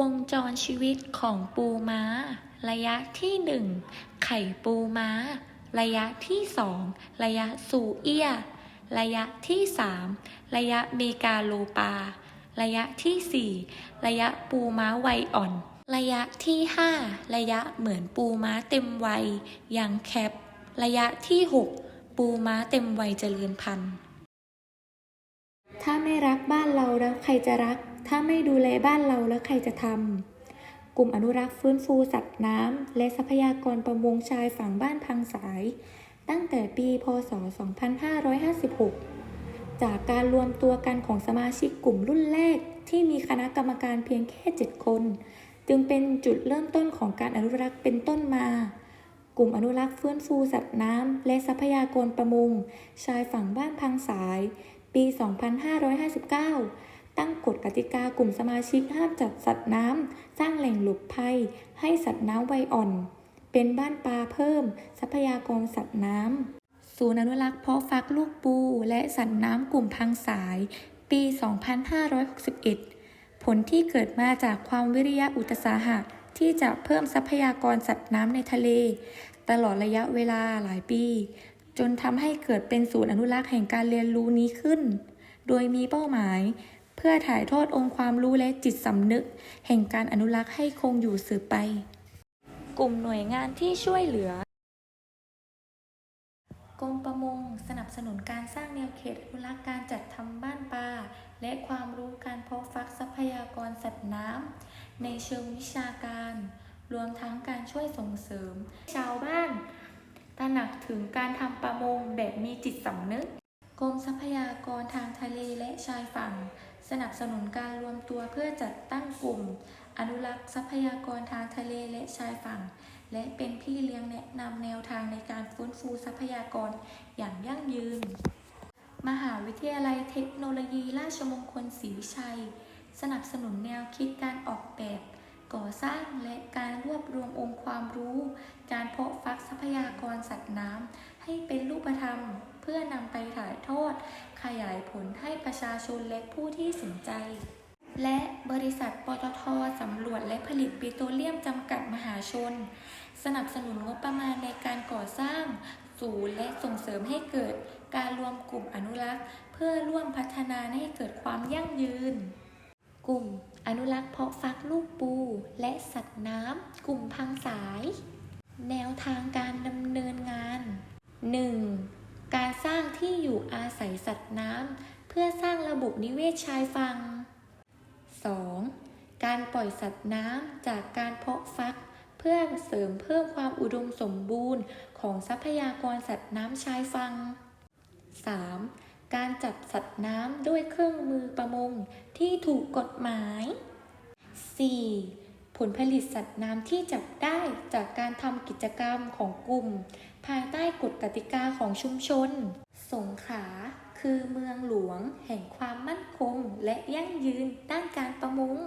วงจรชีวิตของปูม้า ระยะที่ 1 ไข่ปูม้า ระยะที่ 2 ระยะสู่เอีย ระยะที่ 3 ระยะเมกาโลปา ระยะที่ 4 ระยะปูม้าวัยอ่อน ระยะที่ 5 ระยะเหมือนปูม้าเต็มวัยยังแคป ระยะที่ 6 ปูม้าเต็มวัยเจริญพันธุ์ ถ้าไม่รักบ้านเราแล้วใครจะรัก ถ้าไม่ดูแลบ้านเราแล้วใครจะทำ กลุ่มอนุรักษ์ฟื้นฟูสัตว์น้ำและทรัพยากรประมงชายฝั่งบ้านพังสาย ตั้งแต่ปีพศ 2556 จากการรวมตัวกันของสมาชิกกลุ่มรุ่นแรกที่มีคณะกรรมการเพียงแค่ 7 คน จึงเป็นจุดเริ่มต้นของการอนุรักษ์เป็นต้นมา กลุ่มอนุรักษ์ฟื้นฟูสัตว์น้ำและทรัพยากรประมงชายฝั่งบ้านพังสาย ปี 2559 ตั้งกฎกติกากลุ่มสมาชิกห้ามจับสัตว์น้ำ สร้างแหล่งหลบภัย ให้สัตว์น้ำวัยอ่อน เป็นบ้านปลาเพิ่ม ทรัพยากรสัตว์น้ำ ศูนย์อนุรักษ์เพาะฟักลูกปู และสัตว์น้ำกลุ่มพังสาย ปี 2561 ผลที่เกิดมาจากความวิริยะอุตสาหะที่จะเพิ่มทรัพยากรสัตว์น้ำในทะเล ตลอดระยะเวลาหลายปี จนทำให้เกิดเป็นศูนย์อนุรักษ์แห่งการเรียนรู้นี้ขึ้น โดยมีเป้าหมาย พื่อถ่ายทอดองค์ความรู้และจิตสำนึก แห่งการอนุรักษ์ให้คงอยู่สืบไป กลุ่มหน่วยงานที่ช่วยเหลือกรมประมงสนับสนุนการสร้างแนวเขตอนุรักษ์การจัดทำบ้านปลาและความรู้การเพาะฟักทรัพยากรสัตว์น้ำในเชิงวิชาการ รวมทั้งการช่วยส่งเสริม ชาวบ้านตระหนักถึงการทำประมงแบบมีจิตสำนึก กรมทรัพยากรทางทะเลและชายฝั่ง สนับสนุนการรวมตัวเพื่อจัดตั้งกลุ่ม อนุรักษ์ทรัพยากรทางทะเลและชายฝั่ง และเป็นพี่เลี้ยงแนะนำแนวทางในการฟื้นฟูทรัพยากรอย่างยั่งยืน มหาวิทยาลัยเทคโนโลยีราชมงคลศรีวิชัย สนับสนุนแนวคิดการออกแบบก่อสร้างและการรวบรวมองค์ความรู้ การเพาะฟักทรัพยากรสัตว์น้ำให้เป็นรูปธรรม เพื่อนำไปถ่ายทอด ขยายผลให้ประชาชนและผู้ที่สนใจ และบริษัทปตทสำรวจและผลิตปิโตรเลียมจำกัดมหาชน สนับสนุนงบประมาณในการก่อสร้าง ศูนย์และส่งเสริมให้เกิดการรวมกลุ่มอนุรักษ์ เพื่อร่วมพัฒนาให้เกิดความยั่งยืนกลุ่มอนุรักษ์เพาะฟักลูกปูและสัตว์น้ำ กลุ่มพังสาย แนวทางการดำเนินงาน 1. ที่อยู่อาศัยสัตว์น้ำเพื่อสร้างระบบนิเวศชายฝั่ง 2. การปล่อยสัตว์น้ำจากการเพาะฟัก เพื่อเสริมเพิ่มความอุดมสมบูรณ์ของทรัพยากรสัตว์น้ำชายฝั่ง 3. การจับสัตว์น้ำด้วยเครื่องมือประมงที่ถูกกฎหมาย 4. ผลผลิตสัตว์น้ำที่จับได้จากการทำกิจกรรมของกลุ่ม ภายใต้กฎกติกาของชุมชน สงขลาคือเมืองหลวงแห่งความมั่นคงและยั่งยืนด้านการประมง